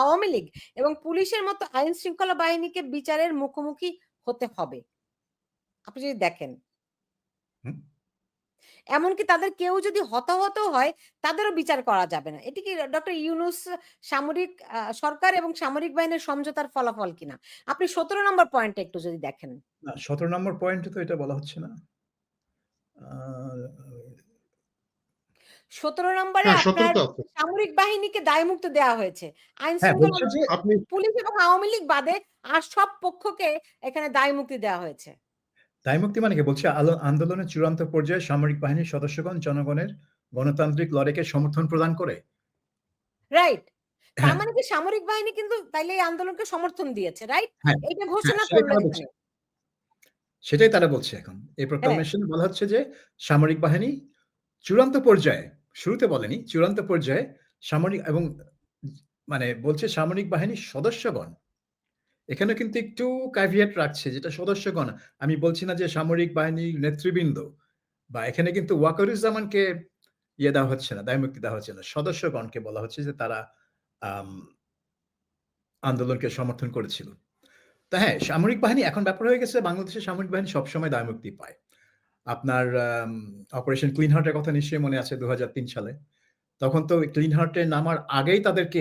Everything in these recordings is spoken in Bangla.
আওয়ামী লীগ এবং পুলিশের মতো আইন শৃঙ্খলা বাহিনীকে বিচারের মুখোমুখি হতে হবে। আপনি যদি দেখেন। এমনকি তাদের কেউ যদি হতাহত হয় তাদেরও বিচার করা যাবে না। এটি কি ডক্টর ইউনুস সামরিক সরকার এবং সামরিক বাহিনীর সমঝোতার ফলাফল কিনা? আপনি সতেরো নম্বর পয়েন্টে একটু যদি দেখেন। সতেরো নম্বর পয়েন্টে তো এটা বলা হচ্ছে না। সতেরো নম্বরে হ্যাঁ আপনার সামরিক বাহিনীকে দায়মুক্ত দেওয়া হয়েছে। আইন হ্যাঁ পুলিশ এবং আওয়ামী লীগ বাদে আর সব পক্ষকে এখানে দায় মুক্তি দেওয়া হয়েছে। দায়মুক্তি মানে কি? বলছে আন্দোলনের চূড়ান্ত পর্যায়ে সামরিক বাহিনীর সদস্যগণ জনগণের গণতান্ত্রিক লড়াইকে সমর্থন প্রদান করে। রাইট তার হ্যাঁ মানে কি? সামরিক বাহিনী কিন্তু তাইলে এই আন্দোলনকে সমর্থন দিয়েছে রাইট এটা ঘোষণা সেটাই করল সেটাই তারা বলছে এখন। এই প্রোক্লামেশনে বলা হচ্ছে যে সামরিক বাহিনী চূড়ান্ত পর্যায়ে শুরুতে বলেনি, চূড়ান্ত পর্যায়ে সামরিক এবং মানে বলছে সামরিক বাহিনীর সদস্যগণ। এখানে কিন্তু একটু ক্যাভিয়েট রাখছে, যেটা সদস্যগণ, আমি বলছি না যে সামরিক বাহিনীর নেতৃবৃন্দ, বা এখানে কিন্তু ওয়াকারুজ্জামানকে ইয়ে দেওয়া হচ্ছে না, দায়মুক্তি দেওয়া হচ্ছে না, সদস্যগণকে বলা হচ্ছে যে তারা আন্দোলনকে সমর্থন করেছিল। তা হ্যাঁ সামরিক বাহিনী এখন ব্যাপার হয়ে গেছে, বাংলাদেশের সামরিক বাহিনী সবসময় দায় মুক্তি পায়। আপনার অপারেশন ক্লিন হার্টের কথা নিশ্চয়ই মনে আছে দু সালে। তখন তো ক্লিন হার্টের নামার আগেই তাদেরকে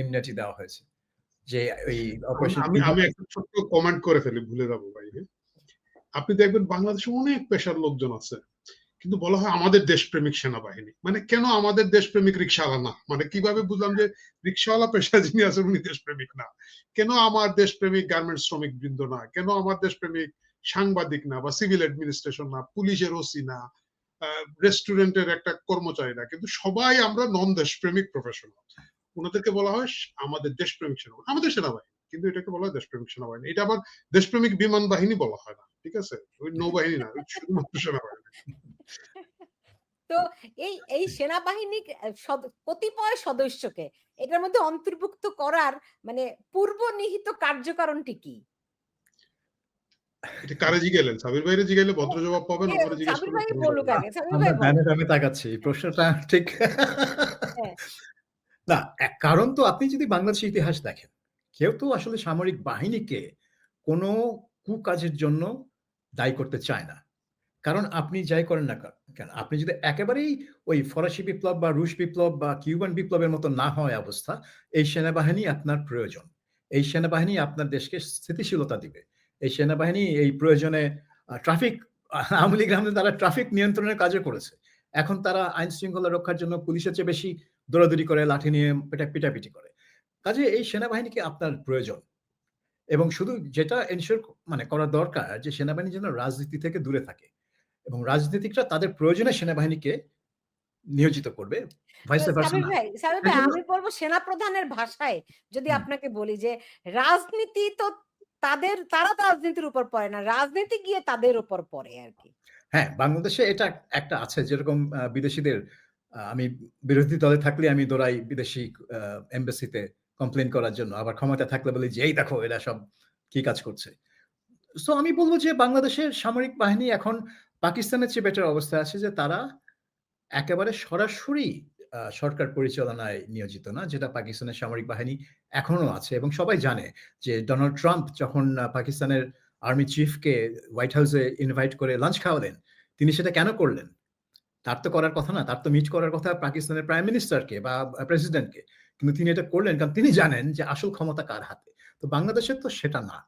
ইমনিটি দেওয়া হয়েছে। যে ওই অপারেশন আমি আমি একটা ছোট্ট কমেন্ট করে ফেলি ভুলে যাব ভাই? আপনি দেখবেন বাংলাদেশে অনেক পেশার লোকজন আছে। কিন্তু বলা হয় আমাদের দেশপ্রেমিক সেনাবাহিনী। মানে কেন আমাদের দেশপ্রেমিক রিক্সাওয়ালা না? মানে কীভাবে বুঝলাম যে রিক্সাওয়ালা পেশা যিনি আছেন উনি দেশপ্রেমিক না? কেন আমার দেশপ্রেমিক গার্মেন্টস শ্রমিক বৃন্দ না? কেন আমার দেশপ্রেমিক সাংবাদিক না বা সিভিল অ্যাডমিনিস্ট্রেশন না, পুলিশের ওসি না রেস্টুরেন্টের একটা কর্মচারী না, কিন্তু সবাই আমরা নন দেশপ্রেমিক প্রফেশনাল ওনাদেরকে বলা হয় আমাদের দেশপ্রেমিক সেনাবাহিনী। আমাদের সেনাবাহিনী, কিন্তু এটাকে বলা হয় দেশপ্রেমিক সেনাবাহিনী। এটা আবার দেশপ্রেমিক বিমান বাহিনী বলা হয় না, ঠিক আছে? ওই নৌবাহিনী না শুধুমাত্র সেনাবাহিনী। তো এই এই সেনাবাহিনী কতিপয় সদস্যকে এটার মধ্যে অন্তর্ভুক্ত করার মানে পূর্ব নিহিত কার্যকারণটি কি? কারে জিগাইলেন? সাবির ভাইরে জিগাইলে ভদ্র জবাব পাবেন এ, আমার জিজ্ঞেস সাবির ভাই বলুক আগে সাবির ভাই বলুন ডানে তাকাচ্ছি প্রশ্নটা ঠিক। হ্যাঁ। না এক কারণ তো আপনি যদি বাংলাদেশের ইতিহাস দেখেন কেউ তো আসলে সামরিক বাহিনীকে কোনো কুকাজের জন্য দায়ী করতে চায় না। কারণ আপনি যাই করেন না কেন? আপনি যদি একেবারেই ওই ফরাসি বিপ্লব বা রুশ বিপ্লব বা কিউবান বিপ্লবের মতো না হয় অবস্থা এই সেনাবাহিনী আপনার প্রয়োজন। এই সেনাবাহিনী আপনার দেশকে স্থিতিশীলতা দিবে। এই সেনাবাহিনী এই প্রয়োজনে ট্রাফিক আওয়ামী লীগ তারা ট্রাফিক নিয়ন্ত্রণের কাজও করেছে। এখন তারা আইন শৃঙ্খলা রক্ষার জন্য পুলিশের চেয়ে বেশি দৌড়াদৌড়ি করে লাঠি নিয়ে পেটা পিটাপিটি করে। কাজে এই সেনাবাহিনীকে আপনার প্রয়োজন? এবং শুধু যেটা এনশিওর মানে করা দরকার যে সেনাবাহিনী যেন রাজনীতি থেকে দূরে থাকে এবং রাজনীতিকরা তাদের প্রয়োজনে সেনাবাহিনীকে নিয়োজিত করবে আমি বলব সেনা প্রধানের ভাষায় যদি আপনাকে বলি যে রাজনীতি তো তাদের, তারা রাজনীতির উপর পড়ে না, রাজনীতি গিয়ে তাদের উপর পড়ে আর কি হ্যাঁ বাংলাদেশে এটা একটা আছে, যেরকম বিদেশিদের আমি বিরোধী দলে থাকলে আমি দৌড়াই বিদেশি এমবাসিতে কমপ্লেন করার জন্য, আবার ক্ষমতা থাকলে বলি যে, এই দেখো, এরা সব কি কাজ করছে? সো আমি বলব যে, বাংলাদেশের সামরিক বাহিনী এখন পাকিস্তানের চেয়ে বেটার অবস্থায় আছে যে, তারা একেবারে সরাসরি সরকার পরিচালনায় নিয়োজিত না, যেটা পাকিস্তানের সামরিক বাহিনী এখনও আছে এবং সবাই জানে যে ডোনাল্ড ট্রাম্প যখন পাকিস্তানের আর্মি চিফকে হোয়াইট হাউসে ইনভাইট করে লাঞ্চ খাওয়ালেন, তিনি সেটা কেন করলেন? তার তো করার কথা না, তার তো মিট করার কথা পাকিস্তানের প্রাইম মিনিস্টারকে বা প্রেসিডেন্টকে কিন্তু তিনি এটা করলেন কারণ তিনি জানেন যে আসল ক্ষমতা কার হাতে। তো বাংলাদেশের তো সেটা না।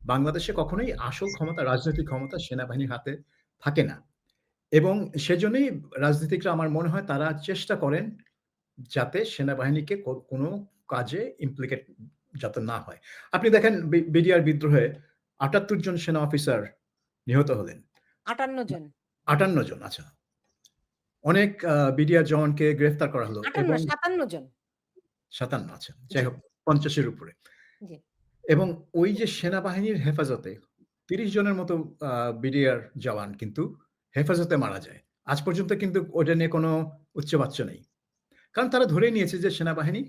বাংলাদেশে কখনোই আসল ক্ষমতা, রাজনৈতিক ক্ষমতা সেনাবাহিনীর হাতে থাকে না। এবং সেজন্যই রাজনীতিকরা আমার মনে হয় তারা চেষ্টা করেন যাতে সেনাবাহিনীকে কোনো কাজে ইমপ্লিকেট যাতে না হয়। আপনি দেখেন বিডিআর বিদ্রোহে আটাত্তর জন সেনা অফিসার নিহত হলেন। আটান্ন জন। আটান্ন জন আচ্ছা। অনেক বিডিআর জওয়ানকে গ্রেফতার করা হলো এবং সাতান্ন জন। সাতান্ন আচ্ছা। যাই হোক পঞ্চাশের উপরে। এবং ওই যে সেনাবাহিনীর হেফাজতে তিরিশ জনের মতো বিডিআর জওয়ান কিন্তু হেফাজতে মারা যায়। আজ পর্যন্ত কিন্তু ওটা নিয়ে কোনো উচ্চবাচ্য নেই। কারণ তারা ধরে নিয়েছে যে সেনাবাহিনী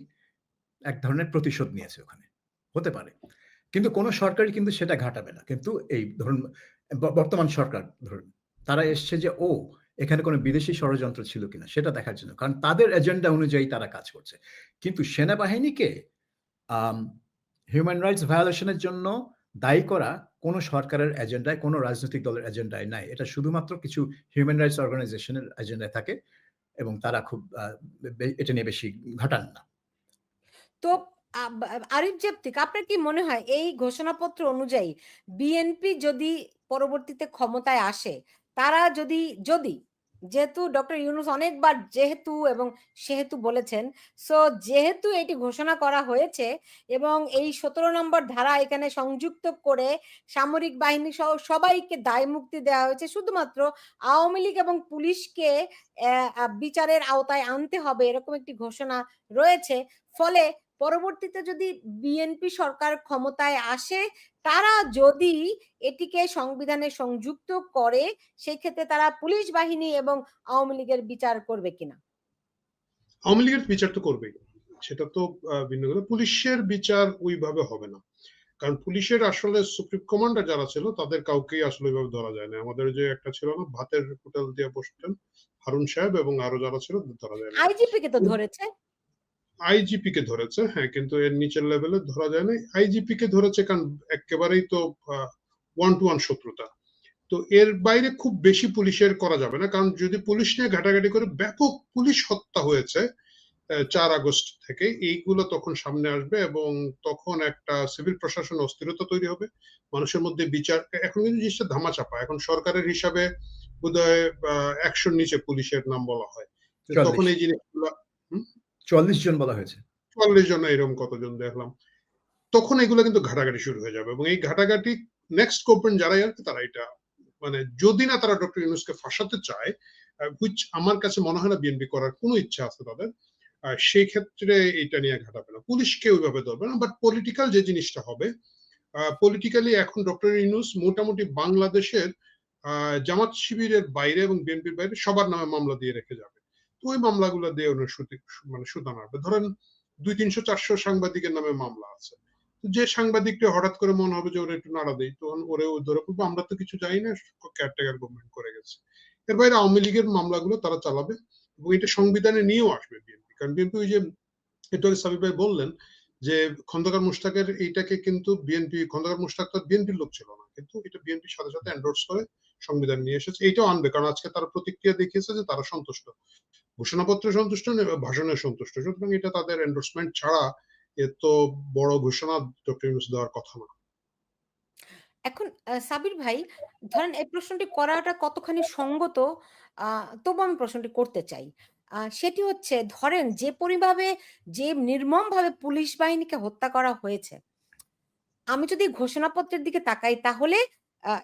এক ধরনের প্রতিশোধ নিয়েছে ওখানে। হতে পারে। কিন্তু কোনো সরকারই কিন্তু সেটা ঘাটাবে না। কিন্তু এই ধরুন বর্তমান সরকার ধরুন তারা এসছে যে ও এখানে কোনো বিদেশি ষড়যন্ত্র ছিল কিনা? সেটা দেখার জন্য। কারণ তাদের এজেন্ডা অনুযায়ী তারা কাজ করছে। কিন্তু সেনাবাহিনীকে হিউম্যান রাইটস ভায়োলেশনের জন্য দায়ী করা কোনো সরকারের এজেন্ডায়, কোনো রাজনৈতিক দলের এজেন্ডায় নাই। এটা শুধুমাত্র কিছু হিউম্যান রাইটস অর্গানাইজেশনের এজেন্ডায় থাকে এবং তারা খুব এটা নিয়ে বেশি ঘাটান না। তো আরিফ জেবতিক আপনার কি মনে হয় এই ঘোষণাপত্র অনুযায়ী বিএনপি যদি পরবর্তীতে ক্ষমতায় আসে, তারা যদি যদি যেহেতু ডক্টর ইউনুস অনেকবার যেহেতু এবং সেহেতু বলেছেন, সো যেহেতু এটি ঘোষণা করা হয়েছে এবং এই ১৭ নম্বর ধারা এখানে সংযুক্ত করে সামরিক বাহিনী সহ সবাইকে দায় মুক্তি দেওয়া হয়েছে। শুধুমাত্র আওয়ামী লীগ এবং পুলিশকে বিচারের আওতায় আনতে হবে এরকম একটি ঘোষণা রয়েছে। ফলে পরবর্তীতে যদি বিএনপি সরকার ক্ষমতায় আসে, তারা যদি এটিকে সংবিধানে সংযুক্ত করে, সেক্ষেত্রে তারা পুলিশ বাহিনী এবং আওয়ামী লীগের বিচার করবে কিনা? আওয়ামী লীগের বিচার তো করবেই। সেটা তো ভিন্ন কথা। পুলিশের বিচার ওইভাবে হবে না। কারণ পুলিশের আসলে সুপ্রিম কমান্ডার যারা ছিল তাদের কাউকেই আসলে ওইভাবে ধরা যায় না। আমাদের যে একটা ছিল না ভাতের হোটেল দিয়ে বসতেন হারুন সাহেব এবং আরও যারা ছিল ধরা যায় না। আইজিপি কে তো ধরেছে। আইজিপি কে ধরেছে হ্যাঁ, কিন্তু এর নিচের লেভেলে ধরা যায় না আইজিপি কে ধরেছে কারণ এক্কেবারেই তো ওয়ান টু ওয়ান শত্রুতা। তো এর বাইরে খুব বেশি পুলিশের করা যাবে না। কারণ যদি পুলিশ নিয়ে ঘাটাঘাটি করে ব্যাপক পুলিশ হত্যা হয়েছে চার আগস্ট থেকে এইগুলো তখন সামনে আসবে এবং তখন একটা সিভিল প্রশাসন অস্থিরতা তৈরি হবে। মানুষের মধ্যে বিচার এখন কিন্তু জিনিসটা ধামাচাপা। এখন সরকারের হিসাবে বোধহয় আ ১০০ র নিচে পুলিশের নাম বলা হয়। তখন এই জিনিসগুলা ৪৪ জন বলা হয়েছে। ৪৪ জন এরকম কতজন দেখলাম। তখন এগুলো কিন্তু ঘাটাঘাটি শুরু হয়ে যাবে এবং এই ঘাটাঘাটি নেক্সট গভর্নমেন্ট যারাই আসবে তারা এটা মানে যদি না তারা ডক্টর ইউনূসকে ফাঁসাতে চায়, হুইচ আমার কাছে মনে হয় না বিএনপি করার কোনো ইচ্ছা আছে তাদের। সেই ক্ষেত্রে এটা নিয়ে ঘাটাবে না। পুলিশকে ওইভাবে ধরবে না। বাট পলিটিক্যাল যে জিনিসটা হবে, পলিটিক্যালি এখন ডক্টর ইউনূস মোটামুটি বাংলাদেশের জামাত শিবিরের বাইরে এবং বিএনপির বাইরে সবার নামে মামলা দিয়ে রেখে যাবে। ওই মামলাগুলো দিয়ে সুতি মানে সুতা নাড়বে। ধরেন ২-৩০০-৪০০ সাংবাদিকের নামে মামলা আছে। যে সাংবাদিকটা হঠাৎ করে মনে হবে যে ওরে একটু নাড়া দেই। তখন ওরেও ধরে ফেলবে। আমরা তো কিছু জানি না। কেয়ারটেকার গভর্নমেন্ট করে গেছে। এর বাইরে আওয়ামী লীগের মামলাগুলো তারা চালাবে এবং এটা সংবিধানে নিয়েও আসবে বিএনপি। কারণ বিএনপি ওই যে একটু আগে সাবির ভাই বললেন যে খন্দকার মুশতাকের এইটাকে কিন্তু বিএনপি খন্দকার মুশতাক তো বিএনপির লোক ছিল না। কিন্তু এটা বিএনপির সাথে, সাথে এন্ডোর্স করে সংবিধান নিয়ে এসেছে। এইটাও আনবে। কারণ আজকে তারা প্রতিক্রিয়া দেখিয়েছে যে তারা সন্তুষ্ট। ঘোষণাপত্রে সন্তুষ্ট না ভাষণে সন্তুষ্ট। সুতরাং এটা তাদের এন্ডোর্সমেন্ট ছাড়া এত বড় ঘোষণা ডক্টর ইউনূস দেওয়ার কথা না। এখন সাবির ভাই, ধরেন এই প্রশ্নটি করাটা কতখানি সঙ্গত তবু আমি প্রশ্নটি করতে চাই। সেটি হচ্ছে, ধরেন যে পরিভাবে, যে নির্মমভাবে পুলিশ বাহিনীকে হত্যা করা হয়েছে। আমি যদি ঘোষণাপত্রের দিকে তাকাই তাহলে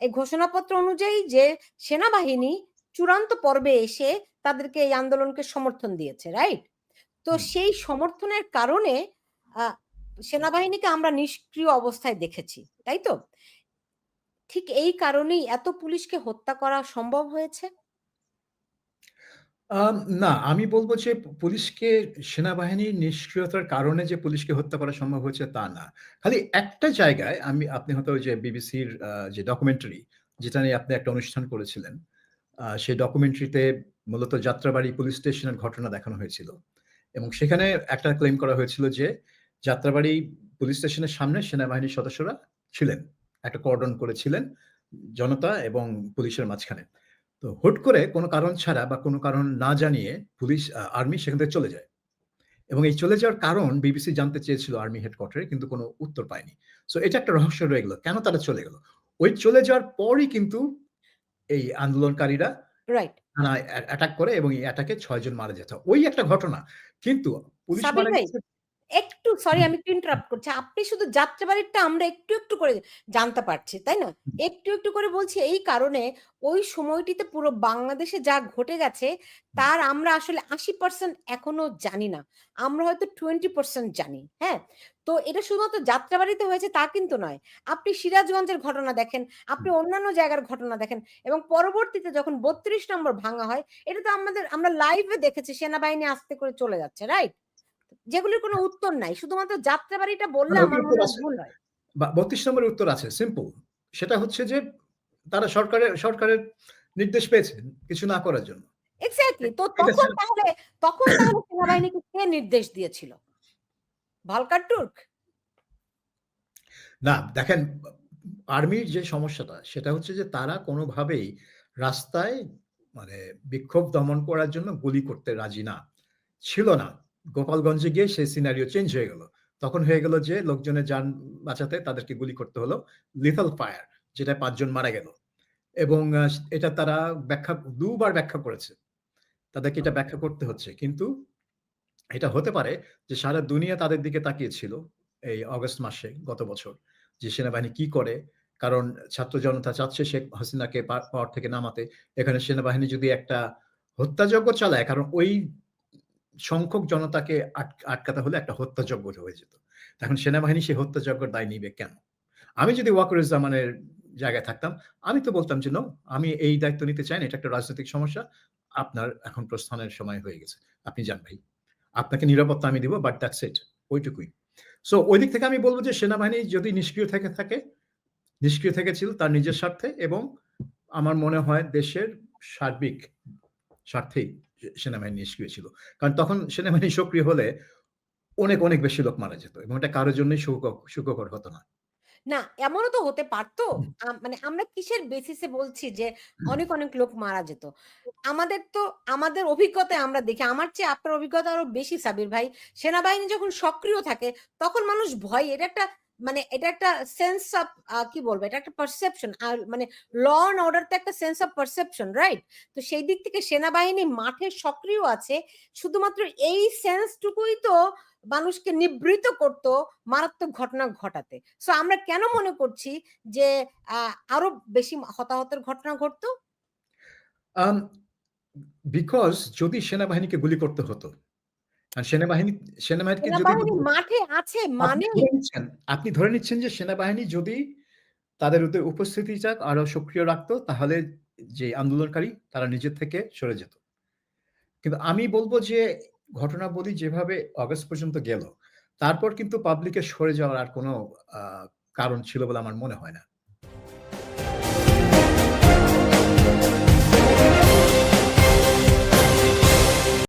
এই ঘোষণাপত্র অনুযায়ী যে সেনাবাহিনী চূড়ান্ত পর্বে এসে তাদেরকে এই আন্দোলনকে সমর্থন দিয়েছে, রাইট? তো সেই সমর্থনের কারণে সেনাবাহিনীকে আমরা নিষ্ক্রিয় অবস্থায় দেখেছি। তাই তো? ঠিক এই কারণেই এত পুলিশকে হত্যা করা সম্ভব হয়েছে? না, আমি বলব যে পুলিশকে সেনাবাহিনীর নিষ্ক্রিয়তার কারণে যে পুলিশকে হত্যা করা সম্ভব হয়েছে তা না। খালি একটা জায়গায় আমি আপনি হয়তো যে বিবিসির যে ডকুমেন্টারি যেটা নিয়ে আপনি একটা অনুষ্ঠান করেছিলেন। সেই ডকুমেন্টারিতে মূলত যাত্রাবাড়ি পুলিশ স্টেশনের ঘটনা দেখানো হয়েছিল। এবং সেখানে একটা ক্লেইম করা হয়েছিল যে, যাত্রাবাড়ি পুলিশ স্টেশনের সামনে সেনাবাহিনীর সদস্যরা ছিলেন। একটা কর্ডন করেছিলেন জনতা এবং পুলিশের মাঝখানে। তো হুট করে কোনো কারণ ছাড়া বা কোনো কারণ না জানিয়ে পুলিশ আর্মি সেখান থেকে চলে যায়। এবং এই চলে যাওয়ার কারণ বিবিসি জানতে চেয়েছিল আর্মি হেডকোয়ার্টারে কিন্তু কোনো উত্তর পায়নি। সো এটা একটা রহস্য রয়ে গেল। কেন তারা চলে গেল? ওই চলে যাওয়ার পরই কিন্তু এই আন্দোলনকারীরা রাইট। অ্যাটাক করে এবং এই অ্যাটাকে ৬ জন মারা যেত। ওই একটা ঘটনা। কিন্তু পুলিশ মারা গেছে একটু সরি আমি একটু ইন্টারাপ্ট করছি। আপনি শুধু যাত্রাবাড়িরটা আমরা একটু, একটু করে জানতে পারছি, তাই না? একটু, একটু করে বলছি এই কারণে ওই সময়টিতে পুরো বাংলাদেশে যা ঘটে গেছে তার আমরা আসলে ৮০% এখনও জানি না। আমরা হয়তো 20% জানি, হ্যাঁ? তো এটা শুধুমাত্র যাত্রাবাড়িতে হয়েছে তা কিন্তু নয়। আপনি সিরাজগঞ্জের ঘটনা দেখেন, আপনি অন্যান্য জায়গার ঘটনা দেখেন এবং পরবর্তীতে যখন ৩২ নম্বর ভাঙা হয়, এটা তো আমাদের আমরা লাইভে দেখেছি সেনাবাহিনী আস্তে করে চলে যাচ্ছে, রাইট? যেগুলির কোনো। উত্তর নাই। শুধুমাত্র যাত্রাবাড়িটা বললে আমার মনে হয় আছে। ভুল হয়। বা ৩২ নম্বরের উত্তর আছে। সিম্পল। সেটা হচ্ছে যে তারা সরকারের সরকারের নির্দেশ পেয়েছেন কিছু না করার জন্য। এক্সাক্টলি। তো তখন তাহলে তখন তাহলে সেনাবাহিনীকে কে নির্দেশ দিয়েছিল? Volker Turk? না দেখেন আর্মির যে সমস্যাটা সেটা হচ্ছে যে তারা কোনোভাবেই রাস্তায় মানে বিক্ষোভ দমন করার জন্য গুলি করতে রাজি না ছিল না গোপালগঞ্জে গিয়ে সেই সিনারিও চেঞ্জ হয়ে গেল। তখন হয়ে গেল যে লোকজনের যান বাঁচাতে তাদেরকে গুলি করতে হলো লিথল ফায়ার যেটা পাঁচজন মারা গেল। এবং এটা তারা ব্যাখ্যা, দুবার ব্যাখ্যা করেছে। তাদেরকে এটা ব্যাখ্যা করতে হচ্ছে। কিন্তু এটা হতে পারে যে সারা দুনিয়া তাদের দিকে তাকিয়েছিল এই অগস্ট মাসে গত বছর, যে সেনাবাহিনী কি করে, কারণ ছাত্র জনতা চাচ্ছে শেখ হাসিনাকে পাওয়ার থেকে নামাতে। এখানে সেনাবাহিনী যদি একটা হত্যাযজ্ঞ চালায়, কারণ ওই সংখ্যক জনতাকে আটকাতে হলে একটা হত্যাযজ্ঞ হয়ে যেত। এখন সেনাবাহিনী সেই হত্যাযজ্ঞের দায় নিবে কেন? আমি যদি ওয়াকরুজ্জামানের জায়গায় থাকতাম আমি তো বলতাম যে no, আমি এই দায়িত্ব নিতে চাই না এটা একটা রাজনৈতিক সমস্যা। আপনার এখন প্রস্থানের সময় হয়ে গেছে। আপনি যান ভাই। আপনাকে নিরাপত্তা আমি দিব বাট দ্যাটস ইট ওইটুকুই। সো ওই দিক থেকে আমি বলব যে সেনাবাহিনী যদি নিষ্ক্রিয় থেকে থাকে নিষ্ক্রিয় থেকেছিল তার নিজের স্বার্থে এবং আমার মনে হয় দেশের সার্বিক স্বার্থেই সেনাবাহিনী নিষ্ক্রিয় ছিল। কারণ তখন সেনাবাহিনী সক্রিয় হলে অনেক অনেক বেশি লোক মারা যেত এবং এটা কারোর জন্যই সুখকর হতো না। না এমনও তো হতে পারতো। মানে আমরা কিসের বেসিসে বলছি যে অনেক অনেক লোক মারা যেত। আমাদের তো আমাদের অভিজ্ঞতায় আমরা দেখি আমার চেয়ে আপনার অভিজ্ঞতা আরও বেশি সাবির ভাই। সেনাবাহিনী যখন সক্রিয় থাকে তখন মানুষ ভয় এটা একটা মানে এটা একটা সেন্স অফ কি বলব? এটা একটা পারসেপশন আর মানে ল অ্যান্ড অর্ডার তো একটা সেন্স অফ পারসেপশন রাইট তো সেই দিক থেকে সেনাবাহিনী মাঠে সক্রিয় আছে, শুধুমাত্র এই সেন্সটুকুই তো মানুষকে নিবৃত করত মারাত্মক ঘটনা ঘটাতে। সো আমরা কেন মনে করছি যে আরও বেশি হতাহতের ঘটনা ঘটতো? বিকজ যদি সেনাবাহিনীকে গুলি করতে হতো আর সেনাবাহিনী সেনাবাহিনীকে যদি মাঠে আছে মানে আপনি ধরে নিচ্ছেন যে সেনাবাহিনী যদি তাদের উপস্থিতিটা আরও সক্রিয় রাখতো তাহলে যে আন্দোলনকারী তারা নিজের থেকে সরে যেত। কিন্তু আমি বলব যে ঘটনাবলী যেভাবে অগস্ট পর্যন্ত গেল তারপর কিন্তু পাবলিকের সরে যাওয়ার আর কোনো আহ, কারণ ছিল বলে আমার মনে হয় না।